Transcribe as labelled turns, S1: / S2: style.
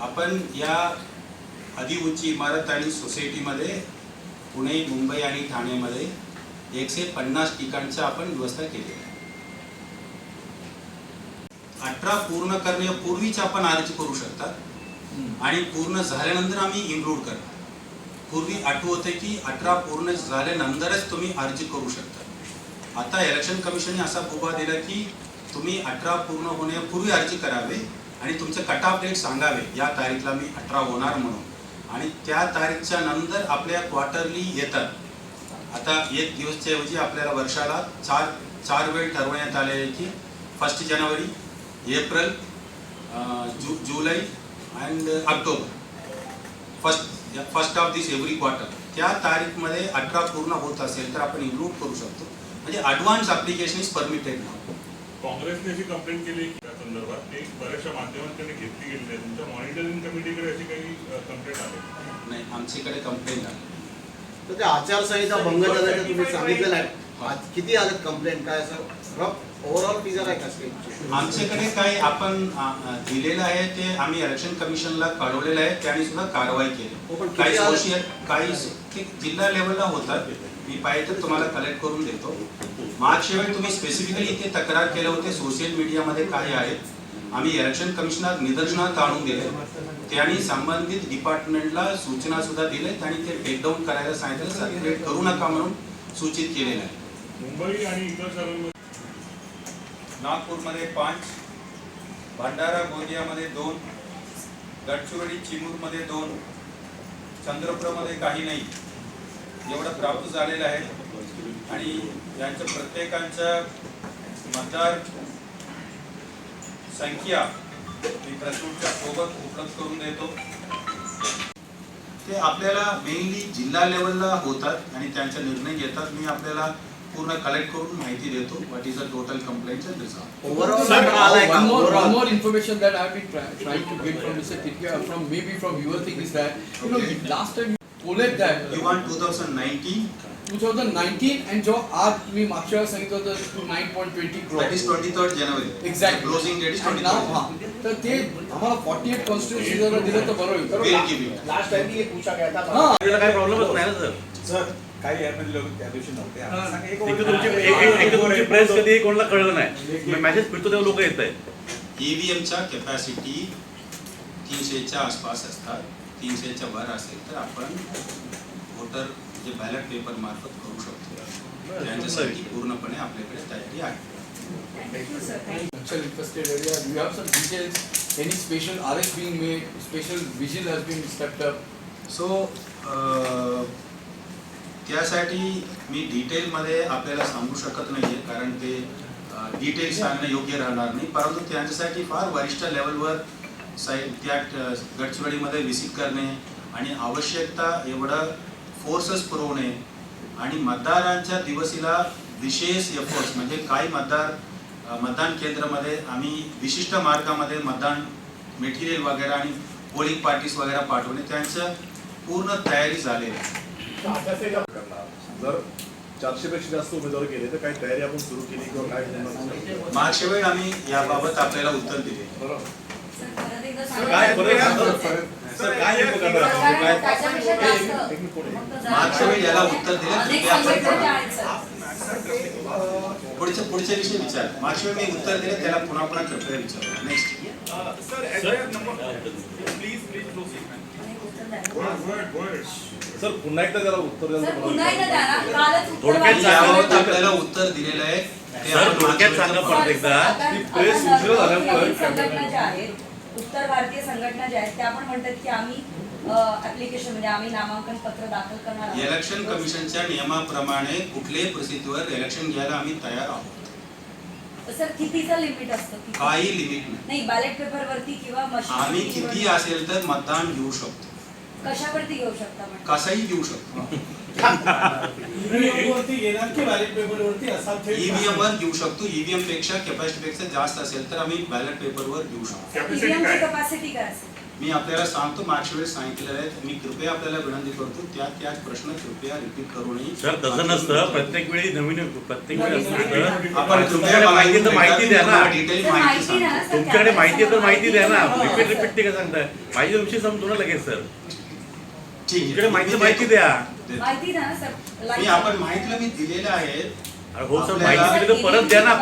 S1: आपण या अति उंच इमारत आणि सोसायटीमध्ये पुणे मुंबई आणि ठाण्यामध्ये एकशे पन्नास ठिकाणचं आपण व्यवस्था केली आहे. अठरा पूर्ण करण्यापूर्वीच आपण अर्ज करू शकतात आणि पूर्ण झाल्यानंतर आम्ही इन्क्लूड करतो पूर्वी आठवत होते की अठरा पूर्ण झाल्यानंतरच तुम्ही अर्ज करू शकता. आता इलेक्शन कमिशनने असा मुभा दिला की तुम्ही अठरा पूर्ण होण्यापूर्वी अर्जी करावे आणि तुमचं कट ऑफ डेट सांगावे. या तारीखला मी अठरा होणार म्हणून. आणि त्या तारीखच्या नंतर आपल्या क्वार्टरली येतात. आता एक दिवसच्या ऐवजी आपल्याला वर्षाला चार चार वेळ ठरवण्यात आले आहे की first January April um, ju July and October. First first of this every quarter त्या तारीखमध्ये अठरा पूर्ण होत असेल तर आपण इन्क्लूड करू शकतो. म्हणजे ॲडव्हान्स ॲप्लिकेशन इज परमिटेड नाव
S2: काँग्रेसने अशी कंप्लेंट केली की त्या संदर्भात ते बऱ्याचशा माध्यमांकडे घेतली गेलेली आहे. तुमच्या मॉनिटरिंग कमिटीकडे अशी काही कंप्लेंट आली?
S1: नाही आमच्याकडे कंप्लेंट आली
S3: तर ते आचारसंहिता भंग झाल्याचं तुम्ही सांगितलेलं आहे. आज किती आलेत कंप्लेंट काय असं? आहे
S1: आमच्याकडे काही आपण दिलेलं आहे ते आम्ही इलेक्शन कमिशनला कळवलेलं आहे त्यांनी सुद्धा कारवाई
S3: हो,
S1: केली काही
S3: आले?
S1: सोशियल काही जिल्हा लेवलला होतात. मी पाहिजे तर तुम्हाला कलेक्ट करून देतो. मागच्या वेळी तुम्ही स्पेसिफिकली इथे तक्रार केले होते सोशल मीडियामध्ये काय आहेत. आम्ही इलेक्शन कमिशनर निदर्शनात आणून दिले. त्यांनी संबंधित डिपार्टमेंटला सूचना सुद्धा दिल्यात आणि ते टेकडाऊन करायला सांगितलं सर्क्युलेट करू नका म्हणून सूचित केलेलं आहे.
S2: मुंबई आणि इतर
S1: नागपूरमध्ये पाच भंडारा गोंदियामध्ये दोन गडचिरोली चिमूरमध्ये दोन चंद्रपूरमध्ये काही नाही. एवढं प्राप्त झालेलं आहे. आणि यांच्या प्रत्येकांच्या मतदार संख्या मी प्रसूटच्या सोबत उपलब्ध करून देतो. ते आपल्याला मेनली जिल्हा लेवलला होतात आणि त्यांचा निर्णय घेतात. मी आपल्याला पूर्ण कलेक्ट करून माहिती देतो what is the total complaint resolve
S3: overall
S4: Sir,
S3: आलाय का
S4: one more, one
S3: overall
S4: more information that I've been try, trying to get from Mr. From maybe from your thing is that, you know,
S1: Okay.
S4: last time you collect that,
S1: you want two thousand nineteen
S4: 2019 and जो आज मी मागच्या वेळेस सांगितलं होतं to 9.20 crore.
S1: That is twenty third January
S4: Exactly.
S1: Closing date is twenty
S4: हा, तर ते आम्हाला 48 constituency जर दिलं तर बरं होईल.
S5: लास्ट टाइम भी ये पूछा गया था
S4: हा.
S6: आपल्याला काही प्रॉब्लेमच नाही ना सर
S7: सर काही यामध्ये लोक त्या दिवशी नव्हते.
S6: प्रेस कधी कोणाला कळलं नाही? मेसेज फिरतो तेव्हा लोक येत आहेत.
S1: ईव्हीएमच्या कॅपॅसिटी तीनशेच्या आसपास असतात. तीनशेच्या वर असेल तर आपण वोटर म्हणजे बॅलेट पेपर मार्फत करू शकतो. त्यांच्यासाठी पूर्णपणे आपल्याकडे तयारी आहे.
S4: Infested area, do you have some details, any special arrest being made, special vigil has been stepped up?
S1: So त्यासाठी मी डिटेलमध्ये आपल्याला सांगू शकत नाही आहे कारण ते डिटेल सांगणं योग्य राहणार नाही. परंतु त्यांच्यासाठी फार वरिष्ठ लेवलवर साई त्या गडचिरोलीमध्ये विसिट करणे आणि आवश्यकता एवढं फोर्सेस पुरवणे आणि मतदारांच्या दिवसीला विशेष एफर्ट्स म्हणजे काही मतदार मतदान केंद्रामध्ये आम्ही विशिष्ट मार्गामध्ये मतदान मेटेरियल वगैरे आणि पोलिंग पार्टीज वगैरे पाठवणे त्यांचं पूर्ण तयारी झालेली आहे.
S7: जर चारशे पेक्षा जास्त उमेदवार गेले तर काही तयारी आपण सुरू केली किंवा काय
S1: वेळी आम्ही याबाबत आपल्याला उत्तर दिले.
S6: काय
S1: वेळी याला उत्तर दिले. पुढचे पुढचे विषय विचार. मागच्या वेळी मी उत्तर दिले त्याला पुन्हा पुन्हा कृपया विचार नेक्स्ट
S7: सर पुन्हा एकदा त्याला उत्तर द्यायला
S8: सर, पुन्हा एकदा द्या ना. कालच उत्तर
S6: थोडक्यात.
S1: याबाबत आपल्याला उत्तर दिलेलं आहे ते
S6: सर,
S1: आपण
S6: थोडक्यात सांगा परत एकदा.
S7: प्रेस उशिरा झाल्यामुळे
S8: नवीन
S7: कॅमेरा-
S8: संघटना ज्या आहेत उत्तर भारतीय संघटना ज्या आहेत त्या पण म्हणतात की आम्ही ऍप्लिकेशन म्हणजे आम्ही नामांकन पत्र दाखल करणार आहोत.
S1: इलेक्शन कमिशनच्या नियमाप्रमाणे कुठल्याही परिस्थितीवर इलेक्शन घ्यायला आम्ही तयार आहोत
S8: सर कितीचं लिमिट असतं किती?
S1: काही लिमिट नाही
S8: नाही बॅलेट पेपर वरती किंवा मशीन
S1: आम्ही किती असेल तर मतदान घेऊ शकतो
S8: कशावरती घेऊ शकता म्हणजे
S1: कसाही घेऊ शकतो.
S5: वरती येणार की बॅलेट पेपर वरती असा थेट?
S1: ईव्हीएम वर घेऊ शकतो. ईव्हीएमपेक्षा कॅपॅसिटी पेक्षा जास्त असेल तर आम्ही बॅलेट पेपर वर घेऊ शकतो.
S2: कपॅसिटी काय?
S8: असेल?
S1: मी आपल्याला सांगतो मागच्या वेळेस सांगितलेलं आहे. मी कृपया आपल्याला विनंती करतो त्या त्याच प्रश्न कृपया रिपीट करू नये.
S6: सर तसं नसतं. प्रत्येक वेळी नवीन प्रत्येक वेळी असं नसतं
S1: आपण कृपया
S6: तुमच्याकडे माहिती तर माहिती द्या ना.
S1: डिटेल
S8: सर,
S1: माहिती
S8: माहिती द्या ना,
S1: सांगतो.
S8: सर.
S6: तुमच्याकडे माहिती आहे तर माहिती द्या ना. रिपीट रिपीट ते काय सांगताय. माहिती तुमची समजू ना लगेच सर.
S1: ठीक.
S6: तुमच्याकडे माहिती माहिती. द्या.
S8: माहिती द्या ना सर
S1: मी आपण माहितीला मी दिलेलं आहे
S6: अरे हो सर माहिती दिली तर परत द्या ना